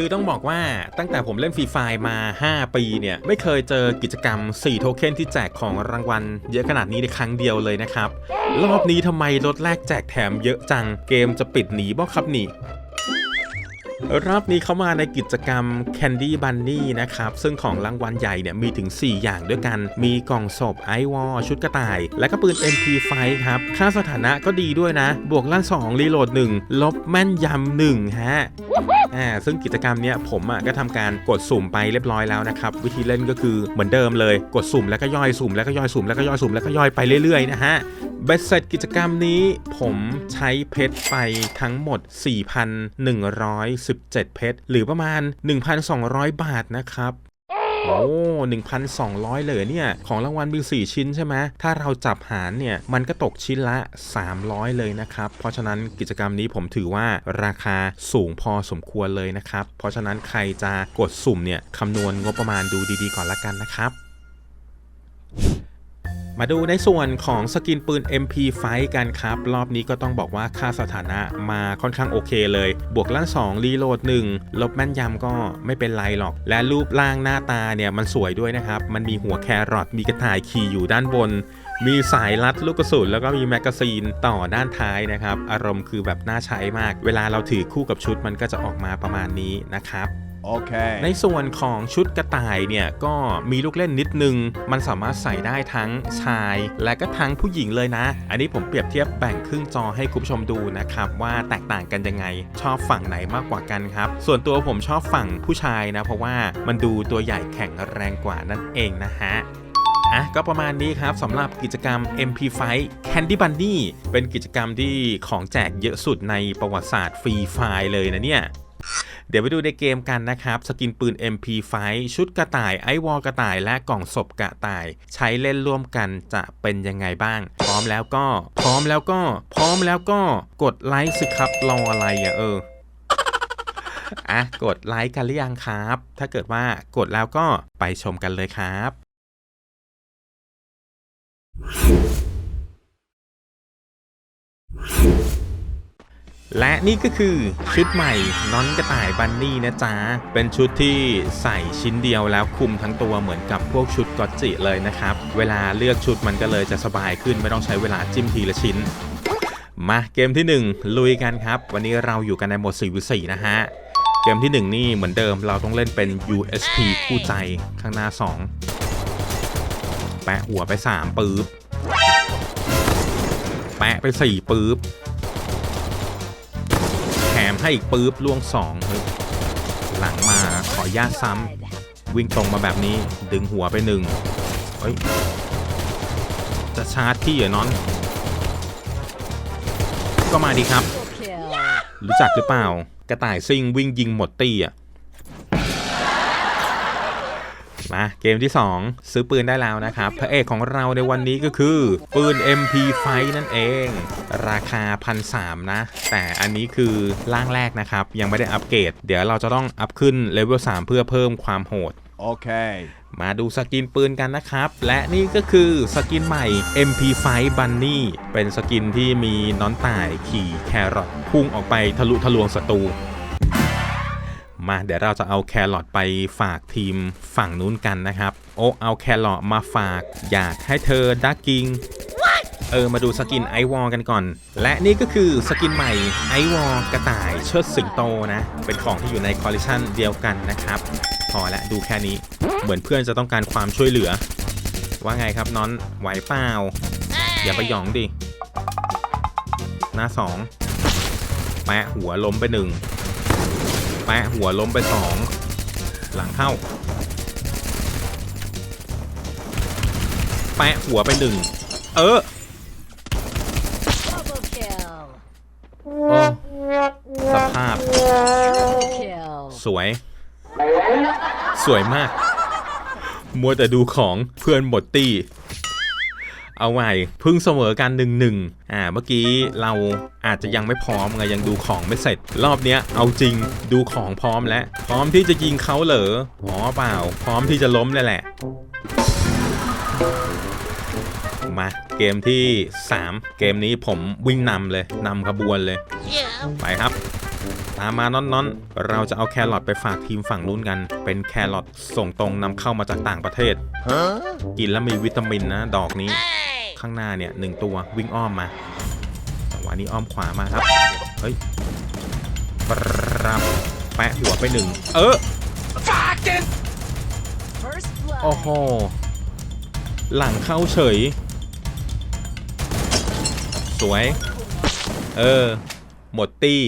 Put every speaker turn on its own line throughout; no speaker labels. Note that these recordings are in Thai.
คือต้องบอกว่าตั้งแต่ผมเล่นฟรีไฟมา 5 ปีเนี่ย ไม่เคยเจอกิจกรรม 4 โทเค็นที่แจกของรางวัล เยอะขนาดนี้ในครั้งเดียวเลยนะครับ รอบนี้ทำไมลดแลกแจกแถมเยอะจังเกมจะปิดหนีบ่ครับนี่ รอบนี้เข้ามาในกิจกรรม Candy Bunny นะครับ ซึ่งของรางวัลใหญ่เนี่ยมีถึง 4 อย่างด้วยกัน มีกล่องศพไอวอชุดกระต่าย และก็ปืน MP5 ครับ ค่าสถานะก็ดีด้วยนะ บวกลั่น2รีโหลด 1 ลบแม่นยำ1ฮะอ่าซึ่งกิจกรรมเนี้ยผมอะก็ทำการกดสุ่มไปเรียบร้อยแล้วนะครับ วิธีเล่นก็คือเหมือนเดิมเลย กดสุ่มแล้วก็ย่อยสุ่มแล้วก็ย่อยสุ่มแล้วก็ย่อยสุ่มแล้วก็ย่อยไปเรื่อยๆนะฮะ เบ็ดเสร็จกิจกรรมนี้ผมใช้เพชรไปทั้งหมด 4,117 เพชร หรือประมาณ 1,200 บาทนะครับโอ้1,200 เลยเนี่ย ของรางวัลมี4ชิ้นใช่ไหม ถ้าเราจับหารเนี่ย มันก็ตกชิ้นละ 300 เลยนะครับ เพราะฉะนั้นกิจกรรมนี้ผมถือว่าราคาสูงพอสมควรเลยนะครับ เพราะฉะนั้นใครจะกดสุ่มเนี่ยคำนวณงบประมาณดูดีๆ ก่อนละกันนะครับ มาดูในส่วนของสกินปืน MP5 กันครับ รอบนี้ก็ต้องบอกว่าค่าสถานะมาค่อนข้างโอเคเลย บวกลั่น2รีโหลด1 ลบแม่นยำก็ไม่เป็นไรหรอก และรูปร่างหน้าตาเนี่ยมันสวยด้วยนะครับ มันมีหัวแครอทมีกระต่ายขี่อยู่ด้านบน มีสายรัดลูกกระสุนแล้วก็มีแมกกาซีนต่อด้านท้ายนะครับ อารมณ์คือแบบน่าใช้มาก เวลาเราถือคู่กับชุดมันก็จะออกมาประมาณนี้นะครับ
Okay.
ในส่วนของชุดกระต่ายเนี่ยก็มีลูกเล่นนิดนึง มันสามารถใส่ได้ทั้งชาย และก็ทั้งผู้หญิงเลยนะ อันนี้ผมเปรียบเทียบแบ่งครึ่งจอให้คุณผู้ชมดูนะครับว่าแตกต่างกันยังไง ชอบฝั่งไหนมากกว่ากันครับ ส่วนตัวผมชอบฝั่งผู้ชายนะ เพราะว่ามันดูตัวใหญ่แข็งแรงกว่านั่นเองนะฮะอะก็ประมาณนี้ครับสำหรับกิจกรรม MP5 Candy Bunny เป็นกิจกรรมที่ของแจกเยอะสุดในประวัติศาสตร์ฟรีไฟเลยนะเนี่ย เดี๋ยวไปดูในเกมกันนะครับ สกินปืน MP5 ชุดกระต่ายไอวอลกระต่ายและกล่องศพกระต่าย ใช้เล่นร่วมกันจะเป็นยังไงบ้าง พร้อมแล้วก็ พร้อมแล้วก็ พร้อมแล้วก็กดไลค์สิครับรออะไรอะเอออะกดไลค์กันหรือยังครับ ถ้าเกิดว่ากดแล้วก็ไปชมกันเลยครับ และนี่ก็คือชุดใหม่น้อนกระต่ายบันนี่นะจ๊ะ เป็นชุดที่ใส่ชิ้นเดียวแล้วคุมทั้งตัวเหมือนกับพวกชุดกอจิเลยนะครับ เวลาเลือกชุดมันก็เลยจะสบายขึ้นไม่ต้องใช้เวลาจิ้มทีละชิ้น มาเกมที่ 1 ลุยกันครับ วันนี้เราอยู่กันในโหมด4วิ4นะฮะ เกมที่ 1 นี่เหมือนเดิมเราต้องเล่นเป็น USP คู่ใจข้างหน้า 2 แปะหัวไป 3 ปื๊บ แปะไป 4 ปื๊บ ให้อีกปื๊บล่วง2เฮ้ยหลังมาขอญาตซ้ำวิ่งตรงมาแบบนี้ดึงหัวไปหนึ่งเฮ้ยจะชาร์จที่เหรอน้อน ก็มาดีครับ รู้จักหรือเปล่า กระต่ายซิ่งวิ่งยิงหมดตี้อะ มาเกมที่ 2 ซื้อปืนได้แล้วนะครับพระเอกของเราในวันนี้ก็คือปืน MP5 นั่นเอง ราคาพันสนะ แต่อันนี้คือร่างแรกนะครับ ยังไม่ได้อัปเกรด เดี๋ยวเราจะต้องอัพขึ้นเลเวล3เพื่อเพิ่มความโหด
Okay.
มาดูสกินปืนกันนะครับ และนี่ก็คือสกินใหม่ MP5 Bunny เป็นสกินที่มีน้อนต่ายขี่แครอทพุ่งออกไปทะลุทะลวงศัตรู มาเดี๋ยวเราจะเอาแครอทไปฝากทีมฝั่งนู้นกันนะครับ โอ้เอาแครอทมาฝากอยากให้เธอดักกิงเออมาดูสกินไอวอลกันก่อน และนี่ก็คือสกินใหม่ไอวอลกระต่ายเชิดสิงโตนะ เป็นของที่อยู่ในคอลเลคชันเดียวกันนะครับ พอและดูแค่นี้เหมือนเพื่อนจะต้องการความช่วยเหลือ ว่าไงครับน้อนไหวเปล่า อย่าไปหยองดิ หน้าสองแปะหัวล้มไปหนึ่ง แปะหัวล้มไปสองหลังเข้า แปะหัวไปหนึ่งเออ
Double kill.
โอ้สภาพ
Triple kill.
สวย สวยมาก มัวแต่ดูของเพื่อนหมดตี้ เอาไว้เพึ่งเสมอกันหนึ่งหนึ่งอ่าเมื่อกี้เราอาจจะยังไม่พร้อมไงยังดูของไม่เสร็จ รอบเนี้ยเอาจริงดูของพร้อมแล้ว พร้อมที่จะยิงเขาเหรออ๋อเปล่า พร้อมที่จะล้มนั่นแหละ มาเกมที่ 3 เกมนี้ผมวิ่งนำเลยนำขบวนเลย ไปครับตามมาน้อนๆ เราจะเอาแครอทไปฝากทีมฝั่งนู้นกัน เป็นแครอทส่งตรงนำเข้ามาจากต่างประเทศ กินแล้วมีวิตามินนะ ดอกนี้ ข้างหน้าเนี่ยหนึ่งตัววิ่งอ้อมมาจังหวะนี้อ้อมขวามาครับ เฮ้ยปรับแปะหัวไปหนึ่ง เออ
First blood.
โอ้โห หลังเข้าเฉย สวย เออ หมดตี้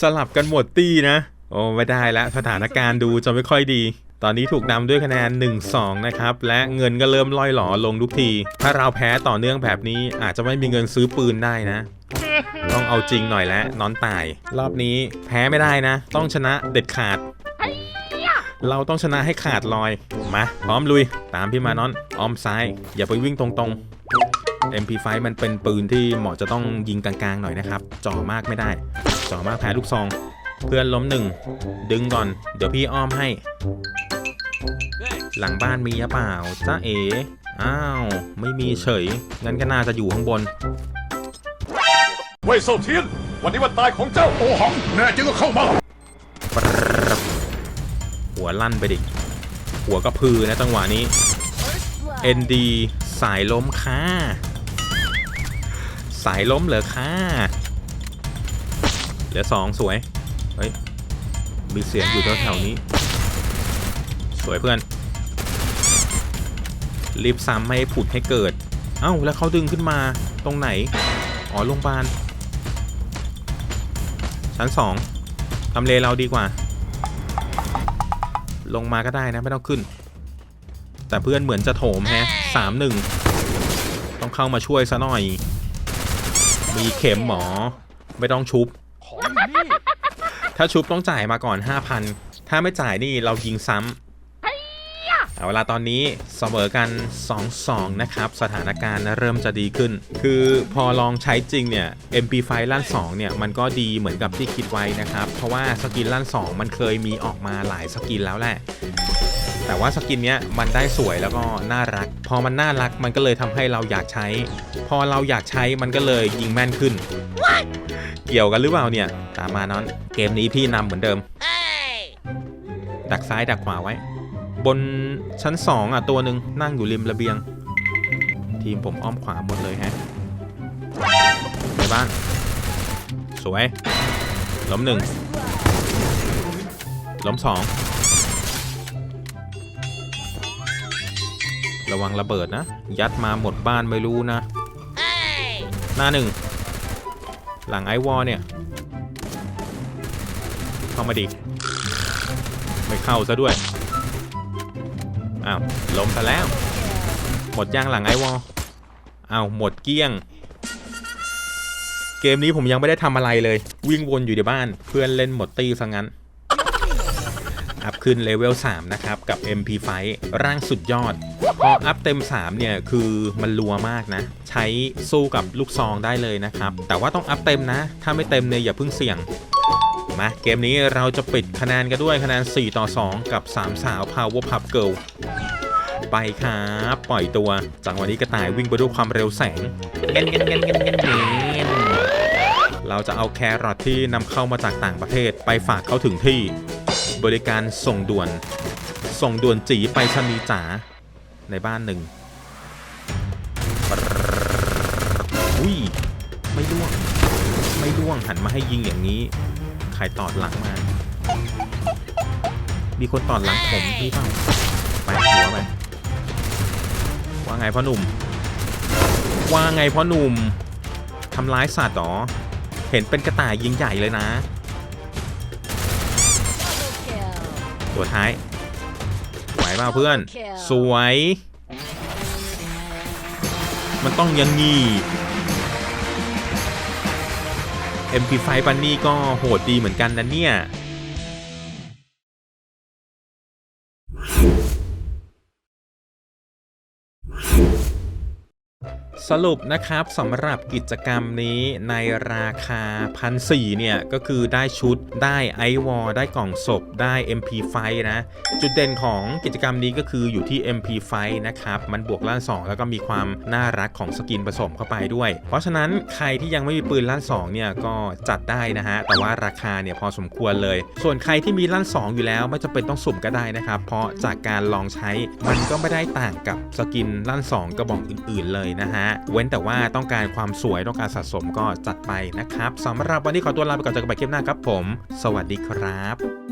สลับกันหมดตี้นะ โอ้ ไม่ได้แล้ว สถานการณ์ดูจะไม่ค่อยดี ตอนนี้ถูกนำด้วยคะแนน 1-2 นะครับ และเงินก็เริ่มล่อยหลอลงทุกที ถ้าเราแพ้ต่อเนื่องแบบนี้อาจจะไม่มีเงินซื้อปืนได้นะ ต้องเอาจริงหน่อยแล้วนอนตาย รอบนี้แพ้ไม่ได้นะ ต้องชนะเด็ดขาด เราต้องชนะให้ขาดลอย มา พร้อมลุย ตามพี่มานอนอ้อมซ้าย อย่าไปวิ่งตรงๆ MP5 มันเป็นปืนที่เหมาะจะต้องยิงกลางๆหน่อยนะครับจ่อมากไม่ได้จ่อมากแพ้ลูกซอง เพื่อนล้มหนึ่ง ดึงก่อน เดี๋ยวพี่อ้อมให้ หลังบ้านมีหรือเปล่าจ้าเอ๋อ้าว ไม่มีเฉย งั้นก็น่าจะอยู่ข้างบน
เว่ยเซาเทียน วันนี้วันตายของเจ้าโอหัง แน่จริงก็เข้ามา
ปรับหัวลั่นไปดิ หัวกระพือนะจังหวะนี้
First blood.
ND สายล้มค่ะ สายล้มเหรอค่ะ เหลือสองสวย เฮ้ย มีเสียงอยู่แถวๆนี้ สวยเพื่อน รีบซ้ำให้ผุดให้เกิด เอ้า แล้วเขาดึงขึ้นมาตรงไหน อ๋อโรงพยาบาล ชั้นสองทำเลเราดีกว่า ลงมาก็ได้นะ ไม่ต้องขึ้น แต่เพื่อนเหมือนจะโถมแฮะสามหนึ่ง ต้องเข้ามาช่วยซะหน่อย มีเข็มหมอ ไม่ต้องชุบ ถ้าชุบต้องจ่ายมาก่อน 5,000 ถ้าไม่จ่ายนี่เรายิงซ้ำเอาเวลาตอนนี้เสมอกัน 2-2 นะครับ สถานการณ์เริ่มจะดีขึ้น คือพอลองใช้จริงเนี่ย MP5 ลั่น 2 เนี่ย มันก็ดีเหมือนกับที่คิดไว้นะครับ เพราะว่าสกินลั่น 2 มันเคยมีออกมาหลายสกินแล้วแหละ แต่ว่าสกินเนี้ยมันได้สวยแล้วก็น่ารัก พอมันน่ารักมันก็เลยทำให้เราอยากใช้ พอเราอยากใช้มันก็เลยยิงแม่นขึ้นเกี่ยวกันหรือเปล่าเนี่ย ตามมานอนเกมนี้พี่นำเหมือนเดิมดักซ้ายดักขวาไว้ บนชั้น 2 อะตัวหนึ่งนั่งอยู่ริมระเบียง ทีมผมอ้อมขวาหมดเลยฮะในบ้านสวยล้มหนึ่งล้มสอง ระวังระเบิดนะ ยัดมาหมดบ้านไม่รู้นะ หน้าหนึ่ง หลังไอวอลเนี่ย เข้ามาดิ ไม่เข้าซะด้วย อ้าว ล้มซะแล้ว หมดย่างหลังไอวอลอ้าวหมดเกลี้ยง เกมนี้ผมยังไม่ได้ทำอะไรเลย วิ่งวนอยู่ในบ้าน เพื่อนเล่นหมดตีซะงั้นอัพขึ้นเลเวล 3 นะครับ กับ MP5 ร่างสุดยอดพ ออัพเต็ม 3 เนี่ย คือมันรัวมากนะ ใช้สู้กับลูกซองได้เลยนะครับ แต่ว่าต้องอัพเต็มนะ ถ้าไม่เต็มเนี่ยอย่าเพิ่งเสี่ยง มาเกมนี้เราจะปิดคะแนนกันด้วยคะแนน 4 ต่อ 2 กับ 3 สาว Power Pub Girl ไปครับ ปล่อยตัว จังหวะนี้กระต่ายวิ่งไปด้วยความเร็วแสงเงี้ยเงี้ยเงี้ยเงี้ยเงี้ยเงี้ยเราจะเอาแครอทที่นำเข้ามาจากต่างประเทศไปฝากเขาถึงที่ บริการส่งด่วน ส่งด่วนจีไปชนีจ๋า ในบ้านหนึ่งปรดอุ้ยไม่ล่วง ไม่ล่วงหันมาให้ยิงอย่างนี้ใครตอดหลังมา มีคนตอดหลังผมพี่เปล่าไปหัวไปว่าไงพ่อหนุ่ม ว่าไงพ่อหนุ่มทำร้ายสัตว์เหรอ เห็นเป็นกระต่ายยิงใหญ่เลยนะ
Double kill.
ตัวท้าย ไหวเปล่าเพื่อน สวย มันต้องอยังงี้ MP5 ปันนี่ก็โหดดีเหมือนกันนะเนี่ย สรุปนะครับสำหรับกิจกรรมนี้ในราคาพันสเนี่ยก็คือได้ชุดได้ไอวอลได้กล่องศพได้ MP5 นะจุดเด่นของกิจกรรมนี้ก็คืออยู่ที่ MP5 นะครับมันบวกล้าน 2 แล้วก็มีความน่ารักของสกินผสมเข้าไปด้วย เพราะฉะนั้นใครที่ยังไม่มีปืนล้าน2เนี่ยก็จัดได้นะฮะแต่ว่าราคาเนี่ยพอสมควรเลย ส่วนใครที่มีล้าน 2 อยู่แล้วไม่จำเป็นต้องสุ่มก็ได้นะครับเพราะจากการลองใช้มันก็ไม่ได้ต่างกับสกินล้าน 2 กระบอกอื่น ๆเลยนะฮะเว้นแต่ว่าต้องการความสวยต้องการสะสมก็จัดไปนะครับสำหรับวันนี้ขอตัวลาไปก่อนเจอกันใหม่คลิปหน้าครับผม สวัสดีครับ